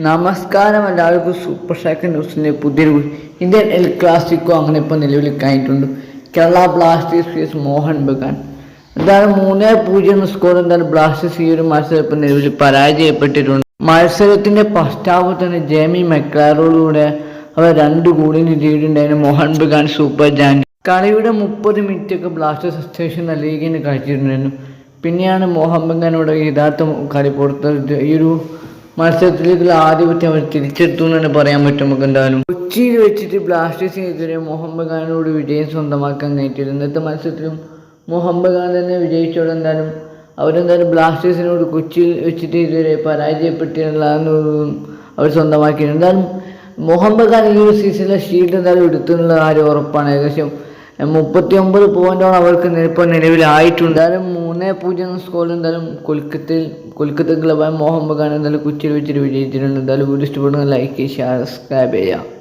നമസ്കാരം എല്ലാവർക്കും super shack ന്യൂസിന്റെ പുതിയൊരു ഇന്ത്യൻ എൽ ക്ലാസിക്കോ അങ്ങനെ ഇപ്പോൾ നിലവിൽ കഴിഞ്ഞിട്ടുണ്ട്. കേരള ബ്ലാസ്റ്റേഴ്സ് ഫേസ് മോഹൻ ബഗാൻ എന്തായാലും മൂന്ന് പൂജ്യം സ്കോർ എന്തായാലും ബ്ലാസ്റ്റേഴ്സ് ഈ ഒരു മത്സരം ഇപ്പോൾ നിലവിൽ പരാജയപ്പെട്ടിട്ടുണ്ട്. മത്സരത്തിന്റെ പശ്ചാത്തലത്തിൽ തന്നെ ജേമി മെക്ലാറോടുകൂടെ അവർ രണ്ട് ഗോളിന് ചെയ്തിട്ടുണ്ടായിരുന്നു മോഹൻ ബഗാൻ സൂപ്പർ ജാൻ കളിയുടെ മുപ്പത് മിനിറ്റ് ഒക്കെ ബ്ലാസ്റ്റേഴ്സ് സ്റ്റേഷൻ ലീഗിന് കഴിച്ചിട്ടുണ്ടായിരുന്നു പിന്നെയാണ് മോഹൻ ബഗാനോട് യഥാർത്ഥ കളി പുറത്ത് ഈ ഒരു മത്സരത്തിലേക്കുള്ള ആധിപത്യം അവർ തിരിച്ചെടുത്തു എന്ന് തന്നെ പറയാൻ പറ്റും നമുക്ക് എന്തായാലും. കൊച്ചിയിൽ വെച്ചിട്ട് ബ്ലാസ്റ്റേഴ്സിനെതിരെ മുഹമ്മദ് ഖാനോട് വിജയം സ്വന്തമാക്കാൻ കഴിഞ്ഞിട്ടില്ല. ഇന്നത്തെ മത്സരത്തിലും മുഹമ്മദ് ഖാൻ തന്നെ വിജയിച്ചോടെ എന്തായാലും അവരെന്തായാലും ബ്ലാസ്റ്റേഴ്സിനോട് കൊച്ചിയിൽ വെച്ചിട്ട് ഇതുവരെ പരാജയപ്പെട്ടിട്ടുള്ള അവർ സ്വന്തമാക്കിയിട്ടുണ്ട്. എന്തായാലും മുഹമ്മദ് ഖാൻ ഈ ഒരു സീസണിലെ ഷീൽഡ് എന്തായാലും എടുത്തുന്നുള്ള കാര്യം ഉറപ്പാണ്. ഏകദേശം മുപ്പത്തി ഒമ്പത് പോയിന്റോളം അവർക്ക് ഇപ്പോൾ നിലവിലായിട്ടുണ്ട്. എന്തായാലും മൂന്ന് പൂജ്യം സ്കോർ എന്തായാലും കൊൽക്കത്തയിൽ കൊൽക്കത്ത ക്ലബായ മോഹൻ ബഗാൻ എന്തായാലും കുച്ചിൽ വെച്ചിട്ട് വിജയിച്ചിട്ടുണ്ട്. എന്തായാലും വീഡിയോ ഇഷ്ടപ്പെടുന്ന ലൈക്ക് ചെയ്യുക സബ്സ്ക്രൈബ് ചെയ്യുക